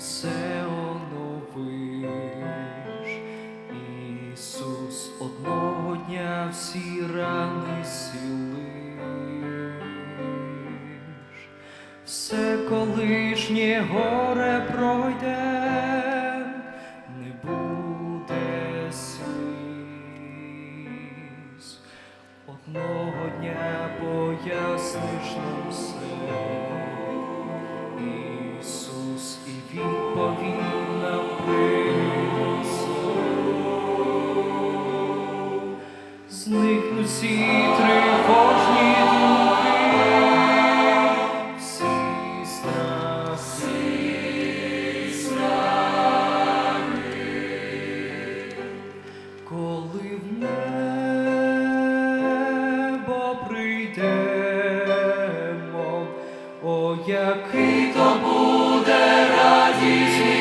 все оновиш, Ісус, одного дня всі рани сілиш, все колишнє горе пройде, не буде сліз, одного дня поясниш нам все. О, який то буде радість.